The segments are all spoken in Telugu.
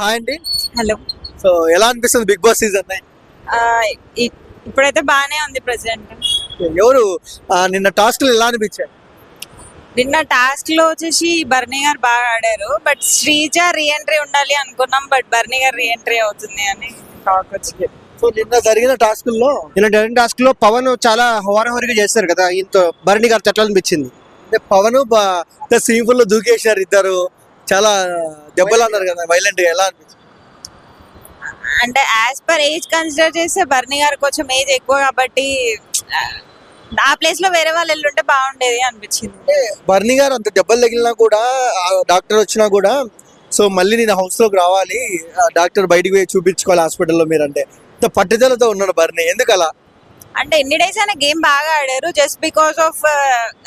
హాయ్ అండి. హలో సో ఎలా అనిపిస్తుంది బిగ్ బాస్ సీజన్ ఇప్పుడైతే బాగానే ఉంది ప్రెసెంట్. ఎవరు? నిన్న టాస్క్లు ఎలా అనిపించాయి? నిన్న టాస్క్లో వచ్చేసి బర్నీ గారు బాగా ఆడారు. బట్ శ్రీజ రీఎంట్రీ ఉండాలి అనుకున్నాం. బట్ బర్నీ గారు రీఎంట్రీ అవుతుంది అని టాక్ వచ్చింది. సో నిన్న జరిగిన టాస్కుల్లో నిన్న జరిగిన టాస్క్లో పవన్ చాలా హోరాహోరీగా చేస్తారు కదా ఇంత భరణి గారు ఎట్లా అనిపించింది. అంటే పవన్ సీన్లో దూకేశారు ఇద్దరు. చాలా దెబ్బలు అన్నారు కదా వైలెంట్గా ఎలా అనిపించింది అంటే యాజ్ పర్ ఏజ్ కన్సిడర్ చేస్తే బర్నీ గారు కొంచెం ఏజ్ ఎక్కువ కాబట్టి ఆ ప్లేస్లో వేరే వాళ్ళు వెళ్ళుంటే బాగుండేది అనిపించింది. అంటే బర్నీ గారు అంత దెబ్బలు తగిలినా కూడా డాక్టర్ వచ్చినా కూడా సో మళ్ళీ నేను హౌస్లోకి రావాలి డాక్టర్ బయటికి పోయి చూపించుకోవాలి హాస్పిటల్లో మీరంటే. ఇంత పట్టుదలతో ఉన్నాడు బర్నీ ఎందుకు అలా అంటే ఎన్ని డేస్ అయినా గేమ్ బాగా ఆడారు. జస్ట్ బికాస్ ఆఫ్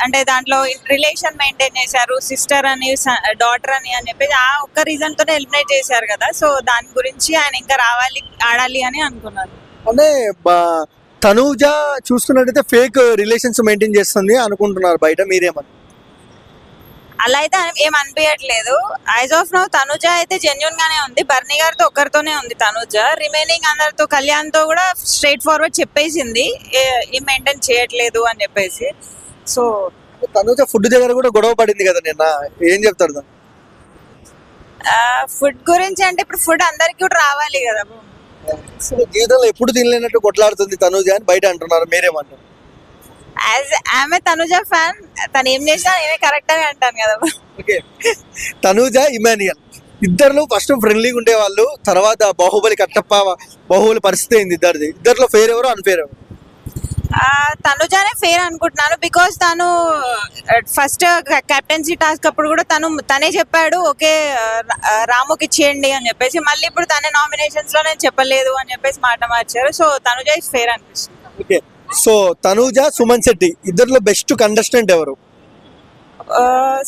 అంటే దాంట్లో రిలేషన్ మెయింటైన్ చేశారు. సిస్టర్ అని డాటర్ అని అని చెప్పేసి ఆ ఒక్క రీజన్ తోనే ఎలిమినేట్ చేశారు కదా. సో దాని గురించి ఆయన ఇంకా రావాలి ఆడాలి అని అనుకున్నారు. అంటే తనూజ చూసుకున్నట్టయితే ఫేక్ రిలేషన్స్ మెయింటైన్ చేస్తుంది అనుకుంటున్నారు బయట మీరేమన్నా అలా అయితే ఏం అనిపించట్లేదు యాజ్ ఆఫ్ నౌ తనుజ అయితే జెన్యున్ గానే ఉంది. బర్నీ గారితో ఒక్కరితోనే ఉంది తనుజ. రిమైనింగ్ అందరితో కళ్యాణ్తో కూడా స్ట్రైట్ ఫార్వర్డ్ చెప్పేసింది. ఏ- మెయింటైన్ చేయట్లేదు అని చెప్పేసి. సో తనూజ ఫుడ్ దగ్గర కూడా గొడవ పడింది కదా నిన్న. ఏం చెప్తారు? ఫుడ్ గురించి అంటే ఇప్పుడు ఫుడ్ అందరికి కూడా రావాలి కదా. సో జీవితంలో ఎప్పుడు తినలేనట్టు కొట్లాడుతుంది తనూజ అని బయట అంటున్నారు. మీరేమంటారు? యాజ్ ఆమె తనుజ ఫ్యాన్ తను ఏం చేసినా నేనే కరెక్ట్ అని అంటాను కదా. ఓకే తనూజ ఇమానియల్. ఇద్దరు ఫస్ట్ ఫ్రెండ్లీగా ఉండేవాళ్ళు తర్వాత బాహుబలి కట్టప్ప బాహుబలి పరిస్థితి అయింది ఇద్దరిది? ఇద్దరిలో ఫేర్ ఎవరు అన్ఫేర్ ఎవరు? తనుజానే ఫేర్ అనుకుంటున్నాను బికాస్ తను ఫస్ట్ కెప్టెన్సీ టాస్క్ అప్పుడు కూడా తను తనే చెప్పాడు ఓకే రాముకి ఇచ్చేయండి అని చెప్పేసి. మళ్ళీ ఇప్పుడు తనే నామినేషన్స్లో నేను చెప్పలేదు అని చెప్పేసి మాట మార్చారు. సో తనుజ ఇస్ ఫేర్ అనిపిస్తుంది. ఓకే సో తనూజ సుమన్ శెట్టి ఇద్దరిలో బెస్ట్ కంటెస్టెంట్ ఎవరు?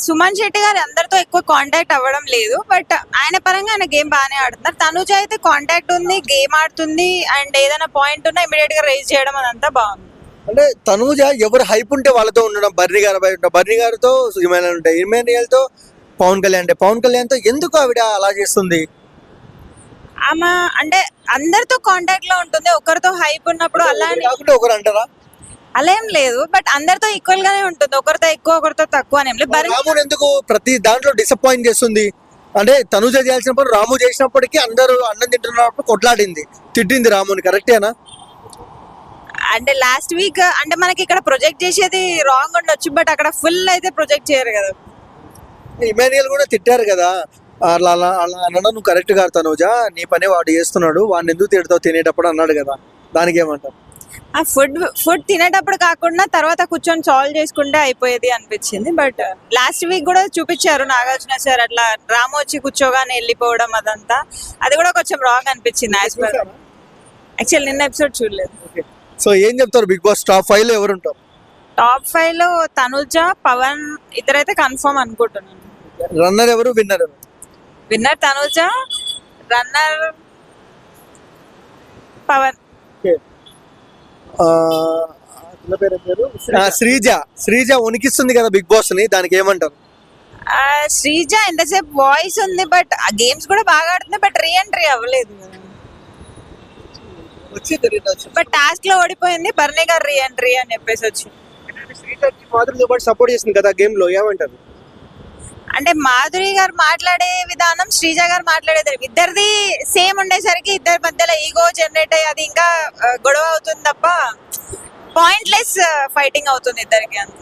సుమన్ శెట్టి గారు అందరితో ఎక్కువ కాంటాక్ట్ అవ్వడం లేదు బట్ ఆయన పరంగా ఆయన గేమ్ బాగానే ఆడుతున్నారు. తనుజ అయితే కాంటాక్ట్ ఉంది గేమ్ ఆడుతుంది అండ్ ఏదైనా పాయింట్ ఉన్నా ఇమీడియట్గా రైజ్ చేయడం అదంతా బాగుంది. అంటే తనూజ ఎవరు హైప్ ఉంటే వాళ్ళతో ఉండడం బర్నీ గారు బయట బర్నీ గారితో ఇమానియల్ ఉంటాయి ఇమానియల్తో పవన్ కళ్యాణ్ అంటే పవన్ కళ్యాణ్తో ఎందుకు ఆవిడ అలా చేస్తుంది? ఆమె అంటే అందరితో కాంటాక్ట్లో ఉంటుంది ఒకరితో హైప్ ఉన్నప్పుడు అలా అని ఒకరు అంటారా? అలా ఏం లేదు బట్ అందరితో ఈక్వల్ గానే ఉంటుంది ఒకరితో ఎక్కువ ఒకరితో తక్కువ అని ఏం లేదు. బరి- రాముని ఎందుకు ప్రతి దాంట్లో డిసప్పాయింట్ చేస్తుంది? అంటే తనుజ చేయాల్సినప్పుడు రాము చేసినప్పటికీ అందరూ అన్నం తింటున్నప్పుడు కొట్లాడింది తిట్టింది రాముని కరెక్టేనా అంటే లాస్ట్ వీక్ అంటే మనకి ఇక్కడ ప్రొజెక్ట్ చేసేది రాంగ్ ఉండొచ్చు బట్ అక్కడ ఫుల్ అయితే ప్రొజెక్ట్ చేయరు కదా. ఇమానియల్ కూడా తిట్టారు కదా అలా అలా అలా అనడం నువ్వు కరెక్ట్ కాదు తనుజ నీ పని వాడు చేస్తున్నాడు. వాడిని ఎందుకు తిడతావు? తినేటప్పుడు అన్నాడు కదా. దానికి ఏమంటారు ఆ ఫుడ్ ఫుడ్ తినేటప్పుడు కాకుండా తర్వాత కూర్చొని సాల్వ్ చేసుకుంటే అయిపోయేది అనిపించింది. బట్ లాస్ట్ వీక్ కూడా చూపించారు నాగార్జున సార్. అట్లా రాము వచ్చి కూర్చోగానే వెళ్ళిపోవడం అదంతా. అది కూడా కొంచెం రాంగ్ అనిపించింది యాజ్ పర్ యాక్చువల్ నిన్న ఎపిసోడ్ చూడలేదు. సో ఏం చెప్తారు బిగ్ బాస్? టాప్ ఫైవ్లో ఎవరు ఉంటారు? టాప్ ఫైవ్లో తనుజ పవన్ ఇద్దరైతే కన్ఫర్మ్ అనుకుంటున్నాను. రన్నర్ ఎవరు? విన్నర్ ఎవరు? Winner Tanuja runner Pavan. Sreeja. Sreeja ఉనికిస్తుంది కదా బిగ్ బాస్ని దానికి ఏమంటారు? శ్రీజ ఎంతసేపు వాయిస్ ఉంది బట్ ఆ గేమ్స్ కూడా బాగా ఆడుతుంది బట్ రీఎంట్రీ అవ్వలేదు. బట్ టాస్క్లో ఓడిపోయింది బర్నీ గారు రీఎంట్రీ అని చెప్పేసి వచ్చి శ్రీజకి సపోర్ట్ చేసింది కదా గేమ్లో ఏమంటారు? అంటే మాధురి గారు మాట్లాడే విధానం శ్రీజ గారు మాట్లాడేది ఇద్దరిది సేమ్ ఉండేసరికి ఇద్దరి మధ్యలో ఈగో జనరేట్ అయ్యి అది ఇంకా గొడవ అవుతుంది తప్ప పాయింట్లెస్ ఫైటింగ్ అవుతుంది ఇద్దరికి అంత.